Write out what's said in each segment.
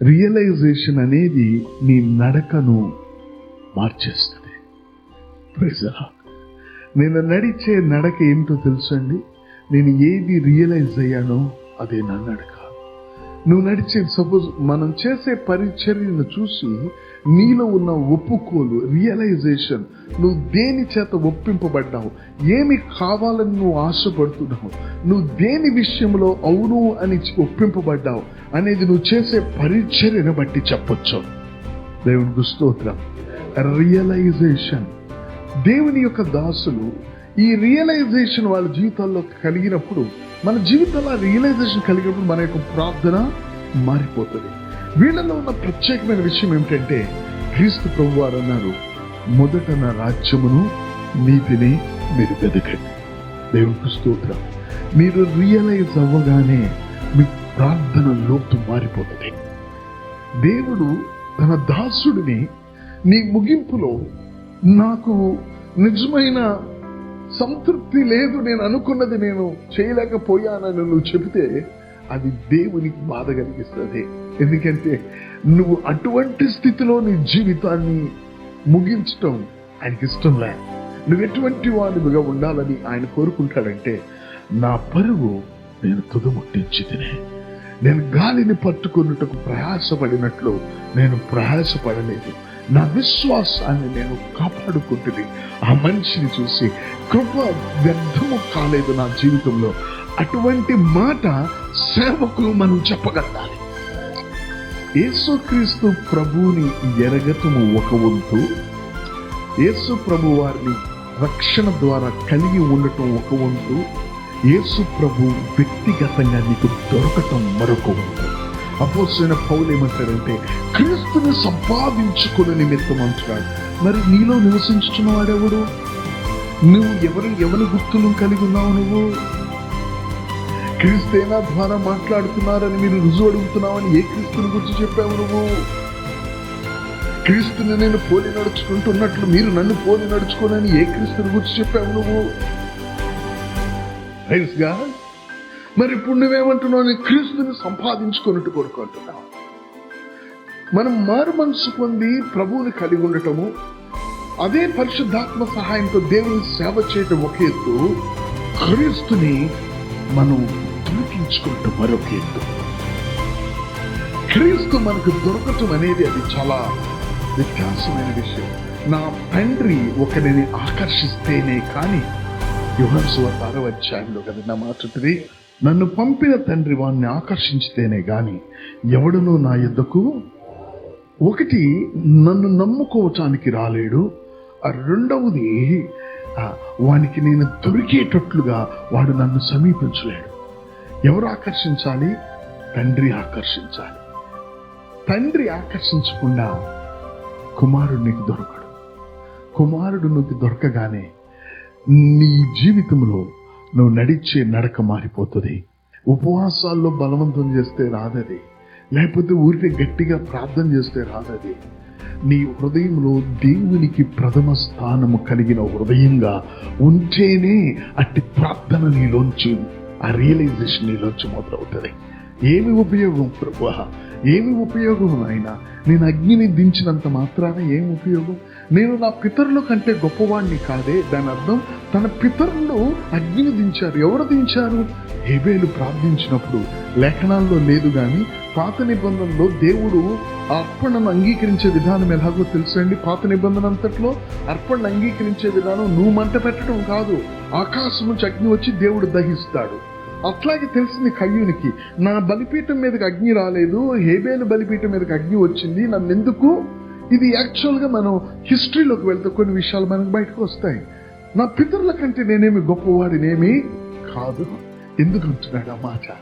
Realisation అనేది నీ నడకను మార్చేస్తుంది. ప్రజా నేను నడిచే నడక ఏమిటో తెలుసండి? నేను ఏది రియలైజ్ అయ్యానో అదే నా నడక. నువ్వు నడిచే సపోజ్ మనం చేసే పరిచర్యను చూసి నీలో ఉన్న ఒప్పుకోలు రియలైజేషన్ నువ్వు దేని చేత ఒప్పింపబడ్డావు ఏమి కావాలని నువ్వు ఆశపడుతున్నావు నువ్వు దేని విషయంలో అవును అని ఒప్పింపబడ్డావు అనేది నువ్వు చేసే పరిచర్యను బట్టి చెప్పొచ్చు. దేవునికి స్తోత్రం. రియలైజేషన్ దేవుని యొక్క దాసులు ఈ రియలైజేషన్ వాళ్ళ జీవితాల్లో కలిగినప్పుడు మన జీవితంలో రియలైజేషన్ కలిగినప్పుడు మన యొక్క ప్రార్థన మారిపోతుంది. వీళ్ళలో ఉన్న ప్రత్యేకమైన విషయం ఏమిటంటే క్రీస్తు ప్రభు వారు అన్నారు మొదట నా రాజ్యమును నీతిని మీరు వెదకండి. దేవునికి స్తోత్రం. మీరు రియలైజ్ అవ్వగానే మీ ప్రార్థన లోతు మారిపోతుంది. దేవుడు తన దాసుడిని నీ ముగింపులో నాకు నిజమైన సంతృప్తి లేదు నేను అనుకున్నది నేను చేయలేకపోయానని నువ్వు చెబితే అది దేవునికి బాధ కలిగిస్తుంది. ఎందుకంటే నువ్వు అటువంటి స్థితిలో నీ జీవితాన్ని ముగించటం ఆయనకి ఇష్టం లే. నువ్వు ఎటువంటి వాడివిగా ఉండాలని ఆయన కోరుకుంటాడంటే నా పరుగు నేను తుదముట్టించి తినే. నేను గాలిని పట్టుకున్నట్టుకు ప్రయాసపడినట్లు నేను ప్రయాసపడలేదు. నా విశ్వాసాన్ని నేను కాపాడుకుంటుంది ఆ మనిషిని చూసి కృప వ్యర్థము కాలేదు నా జీవితంలో. అటువంటి మాట సేవకులు మనం చెప్పగలగాలి. యేసుక్రీస్తు ప్రభువుని ఎరగటము ఒక వంతు యేసు ప్రభు వారిని రక్షణ ద్వారా కలిగి ఉండటం ఒక వంతు యేసు ప్రభు వ్యక్తిగతంగా నీకు దొరకటం మరొక ఉంది అపోసిన పౌలు ఏమంటాడంటే క్రీస్తుని సంపాదించుకుని నిమిత్తం అంటున్నాడు. మరి నీలో నివసించుతున్న వాడెవడు? నువ్వు ఎవరి ఎవరి గుర్తులు కలిగి ఉన్నావు నువ్వు? క్రీస్తేనా ద్వారా మాట్లాడుతున్నారని మీరు రుజువు అడుగుతున్నావని ఏ క్రీస్తుని గురించి చెప్పావు నువ్వు? క్రీస్తుని నేను పోలి నడుచుకుంటున్నట్లు మీరు నన్ను పోలి నడుచుకోనని ఏ క్రీస్తుని గురించి చెప్పావు నువ్వు? ప్రైజ్గా మరి ఇప్పుడు నువ్వేమంటున్నావు? నేను క్రీస్తుని సంపాదించుకున్నట్టు కోరుకుంటున్నావు. మనం మారు మనసు పొంది ప్రభువుని కలిగి ఉండటము అదే పరిశుద్ధాత్మ సహాయంతో దేవుని సేవ చేయటం ఒక ఎత్తు క్రీస్తుని మనం దొరికించుకుంటాం మరొక ఎత్తు క్రీస్తు మనకు దొరకటం అనేది అది చాలా వ్యత్యాసమైన విషయం. నా తండ్రి ఒకరిని ఆకర్షిస్తేనే కానీ యుహన్సు ఆరో అధ్యాయంలో కదా మాట్లాడుతుంది నన్ను పంపిన తండ్రి వాణ్ణి ఆకర్షించితేనే గాని ఎవడునూ నా యుద్ధకు ఒకటి నన్ను నమ్ముకోవటానికి రాలేడు. రెండవది వానికి నేను దొరికేటట్లుగా వాడు నన్ను సమీపించలేడు. ఎవరు ఆకర్షించాలి? తండ్రి ఆకర్షించాలి. తండ్రి ఆకర్షించకుండా కుమారుడు నీకు దొరకడు. కుమారుడు నీకు దొరకగానే నీ జీవితంలో నువ్వు నడిచే నడక మారిపోతుంది. ఉపవాసాల్లో బలవంతం చేస్తే రాదది. లేకపోతే ఊరికే గట్టిగా ప్రార్థన చేస్తే రాదది. నీ హృదయంలో దేవునికి ప్రథమ స్థానము కలిగిన హృదయంగా ఉంటేనే అట్టి ప్రార్థన నీలోంచి ఆ రియలైజేషన్ నీలోంచి మొదలవుతుంది. ఏమి ఉపయోగం ప్రభు ఏమి ఉపయోగం ఆయన నేను అగ్నిని దించినంత మాత్రాన ఏమి ఉపయోగం? నేను నా పితరుల కంటే గొప్పవాడిని కాదే. దాని అర్థం తన పితరులు అగ్నిని దించారు. ఎవరు దించారు? హేబేలు ప్రార్థించినప్పుడు. లేఖనాల్లో లేదు కానీ పాత నిబంధనలో దేవుడు ఆ అర్పణను అంగీకరించే విధానం ఎలాగో తెలుసండి పాత నిబంధన అంతట్లో అర్పణను అంగీకరించే విధానం నువ్వు మంట పెట్టడం కాదు. ఆకాశం నుంచి అగ్ని వచ్చి దేవుడు దహిస్తాడు. అట్లాగే తెలిసింది కయ్యూనికి. నా బలిపీఠం మీదకి అగ్ని రాలేదు. హేబేలు బలిపీఠం మీదకి అగ్ని వచ్చింది. నన్ను ఎందుకు ఇది యాక్చువల్గా మనం హిస్టరీలోకి వెళ్తే కొన్ని విషయాలు మనకు బయటకు వస్తాయి. నా పితరుల కంటే నేనేమి గొప్పవాడినేమి కాదు. ఎందుకు అంటున్నాడు ఆ మాట?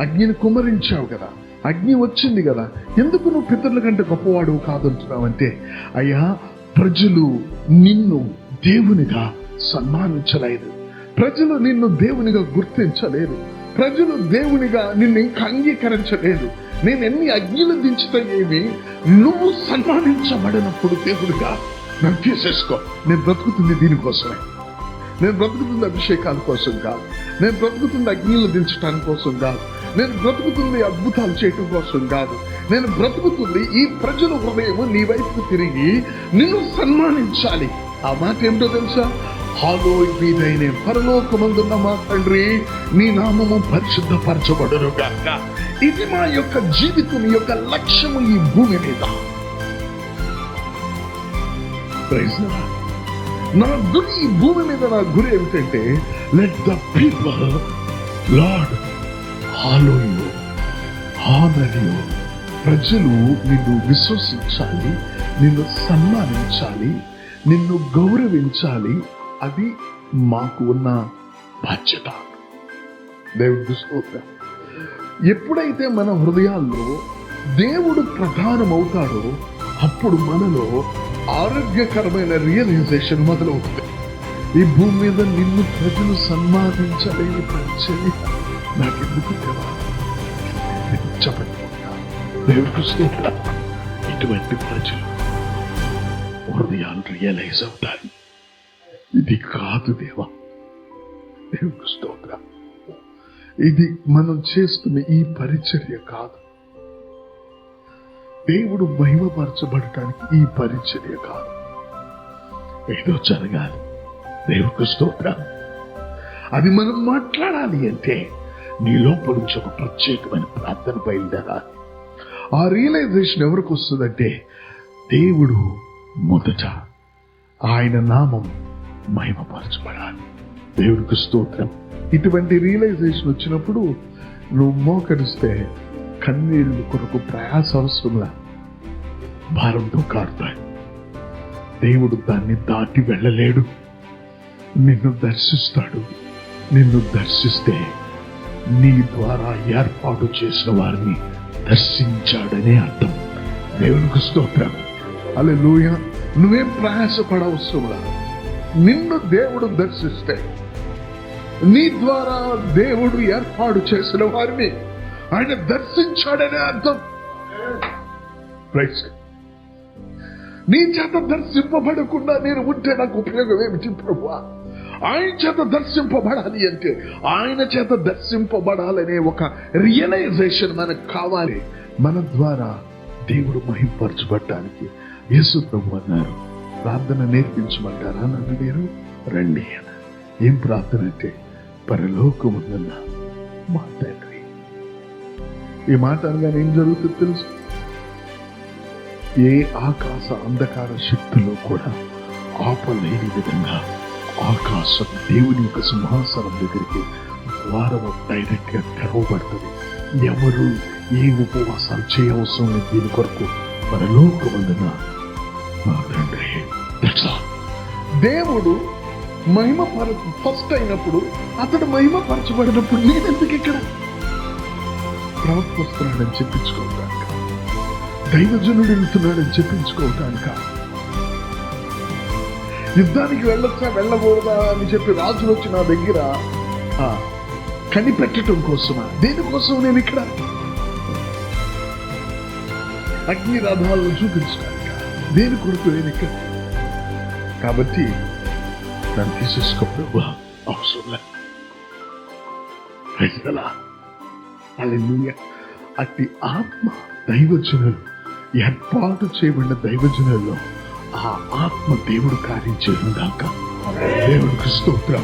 అగ్నిని కుమరించావు కదా. అగ్ని వచ్చింది కదా. ఎందుకు నువ్వు పితరుల కంటే గొప్పవాడు కాదంటున్నావు అంటే అయ్యా ప్రజలు నిన్ను దేవునిగా సన్మానించలేదు. ప్రజలు నిన్ను దేవునిగా గుర్తించలేదు. ప్రజలు దేవునిగా నిన్ను ఇంకా అంగీకరించలేదు. నేను ఎన్ని అగ్నిలు దించితే ఏమి నువ్వు సన్మానించబడినప్పుడు దేవుడిగా నన్ను తీసేసుకో. నేను బ్రతుకుతుంది దీనికోసమే. నేను బ్రతుకుతుంది అభిషేకాల కోసం కాదు. నేను బ్రతుకుతుంది అగ్నిలు దించడానికి కోసం కాదు. నేను బ్రతుకుతుంది అద్భుతాలు చేయటం కోసం కాదు. నేను బ్రతుకుతుంది ఈ ప్రజల హృదయం నీ వైపు తిరిగి నిన్ను సన్మానించాలి. ఆ మాట ఏమిటో తెలుసా? హాలోయ్ మీదైన పరలోకమందున్న మా తండ్రి నీ నామము పరిశుద్ధపరచబడును గాక ఇది మా యొక్క జీవితం యొక్క లక్ష్యము ఈ భూమి మీద. నా గురి ఈ భూమి మీద నా గురి ఏమిటంటే let the people lord hallow honour you ప్రజలు నిన్ను విశ్వసించాలి నిన్ను సన్మానించాలి నిన్ను గౌరవించాలి అది మాకు ఉన్న బాధ్యత. దేవుడు స్తోత్రం. ఎప్పుడైతే మన హృదయాల్లో దేవుడు ప్రధానమవుతాడో అప్పుడు మనలో ఆరోగ్యకరమైన రియలైజేషన్ మొదలవుతుంది. ఈ భూమి మీద నిన్ను ప్రజలు సన్మానించలేని పరిచయం నాకెందుకు దేవా దేవుడికి స్తోత్రం. ఇటువంటి ప్రజలు హృదయాలు రియలైజ్ అవుతాయి ఇది కాదు దేవా దేవుడు స్తోత్ర. ఇది మనం చేస్తున్న ఈ పరిచర్య కాదు. దేవుడు మహిమపరచబడటానికి ఈ పరిచర్య కాదు. ఏదో జరగాలి. దేవుడికి స్తోత్ర. అది మనం మాట్లాడాలి అంటే నీ లోపల నుంచి ఒక ప్రత్యేకమైన ప్రార్థన బయలుదేరాలి. ఆ రియలైజేషన్ ఎవరికి వస్తుందంటే దేవుడు మొదట ఆయన నామం మహిమపరచబడాలి దేవుడికి స్తోత్రం. ఇటువంటి రియలైజేషన్ వచ్చినప్పుడు నువ్వు మోకరిస్తే కన్నీళ్ళు కొరకు ప్రయాస అవసరంలా భారంతో కారుతాయి. దేవుడు దాన్ని దాటి వెళ్ళలేడు. నిన్ను దర్శిస్తాడు. నిన్ను దర్శిస్తే నీ ద్వారా ఏర్పాటు చేసిన వారిని దర్శించాడనే అర్థం. దేవునికి స్తోత్రం. అలా లూయ నువ్వేం ప్రయాసపడవసరంలా నిన్ను దేవుడు దర్శిస్తే నీ ద్వారా దేవుడు ఏర్పాటు చేసిన వారిని ఆయన దర్శించాడనే అర్థం. నీ చేత దర్శింపబడకుండా నేను ఉంటే నాకు ఉపయోగం ఏమిటి ప్రభు ఆయన చేత దర్శింపబడాలి అంటే ఆయన చేత దర్శింపబడాలనే ఒక రియలైజేషన్ మనకు కావాలి. మన ద్వారా దేవుడు మహింపరచబడటానికి యేసు ప్రభు అన్నారు. ప్రార్థన నేర్పించమంటారా నన్ను మీరు? రండి అని ఏం ప్రార్థన అంటే పరలోకముందన్న మా తండ్రి. ఈ మాట అనగానే ఏం జరుగుతుంది తెలుసు? ఏ ఆకాశ అంధకార శక్తులు కూడా ఆపలేని విధంగా ఆకాశం దేవుని యొక్క సింహాసనం దగ్గరికి ద్వారం డైరెక్ట్గా తెరవబడుతుంది. ఎవరు ఏ ఉపవాసాలు చేయవసరం దీని కొరకు పరలోకమందున వందన దేవుడు మహిమ పర ఫస్ట్ అయినప్పుడు అతడు మహిమ పరచబడినప్పుడు నేనెందుకు ఇక్కడ? ప్రవర్తిస్తున్నాడని వస్తున్నాడని దైవజనుడు వెళ్తున్నాడని చెప్పించుకోవటానిక? యుద్ధానికి వెళ్ళొచ్చా వెళ్ళకూడదా అని చెప్పి రాజులు వచ్చి నా దగ్గర ఆ, కనిపెట్టడం కోసమా? దేనికోసం నేను ఇక్కడ? అగ్ని రథాలను చూపించాను దేని కొరకు వేదిక కాబట్టి దాన్ని తీసేసుకోవడం అవసరం లేదు Praise అట్టి ఆత్మ దైవజనులు ఏర్పాటు చేయబడిన దైవజనుల్లో ఆ ఆత్మ దేవుడు కార్యం చేయగాక దేవుడికి స్తోత్రం.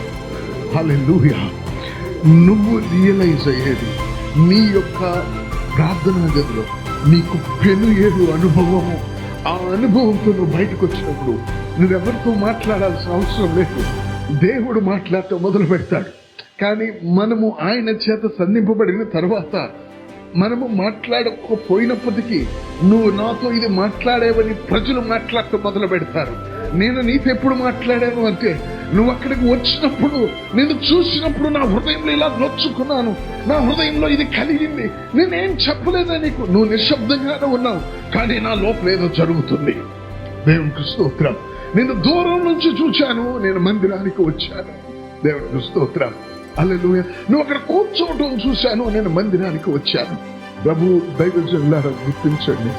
హల్లెలూయా. నువ్వు రియలైజ్ అయ్యేది నీ యొక్క ప్రార్థనా గదిలో నీకు పెను ఏడు అనుభవము. ఆ అనుభవంతో నువ్వు బయటకు వచ్చినప్పుడు నువ్వెవరితో మాట్లాడాల్సిన అవసరం లేదు. దేవుడు మాట్లాడటం మొదలు పెడతాడు. కానీ మనము ఆయన చేత సంధింపబడిన తర్వాత మనము మాట్లాడకపోయినప్పటికీ నువ్వు నాతో ఇది మాట్లాడేవని ప్రజలు మాట్లాడటం మొదలు పెడతారు. నేను నీతో ఎప్పుడు మాట్లాడాను అంటే నువ్వు అక్కడికి వచ్చినప్పుడు నేను చూసినప్పుడు నా హృదయంలో ఇలా నొచ్చుకున్నాను. నా హృదయంలో ఇది కలిగింది. నేనేం చెప్పలేదా నీకు. నువ్వు నిశ్శబ్దంగానే ఉన్నావు. కానీ నా లోపల ఏదో జరుగుతుంది. దేవునికి స్తోత్రం. నేను దూరం నుంచి చూశాను నేను మందిరానికి వచ్చాను. దేవునికి స్తోత్రం. అల్లెలూయ నువ్వు అక్కడ కూర్చోవటం చూశాను. నేను మందిరానికి వచ్చాను. ప్రభు దైవజనులారా గుర్తించండి.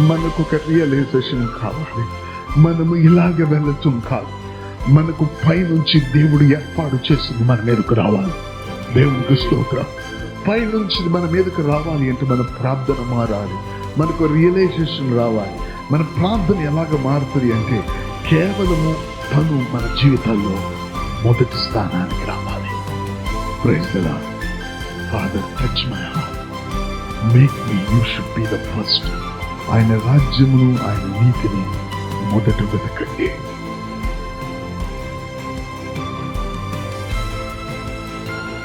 మనకు ఒక రియలైజేషన్ కావాలి. మనము ఇలాగే వెళ్ళటం కాదు. మనకు పైనుంచి దేవుడు ఏర్పాటు చేసింది మన మీదకు రావాలి. దేవునికి స్తోత్రం. పై నుంచి మన మీదకు రావాలి అంటే మన ప్రార్థన మారాలి. మనకు రియలైజేషన్ రావాలి. మన ప్రార్థన ఎలాగ మారుతుంది అంటే కేవలము తను మన జీవితాల్లో మొదటి స్థానానికి రావాలి. Praise father touch my heart make me you should be the first ఆయన రాజ్యమును ఆయన నీతిని మొదట వెతకండి.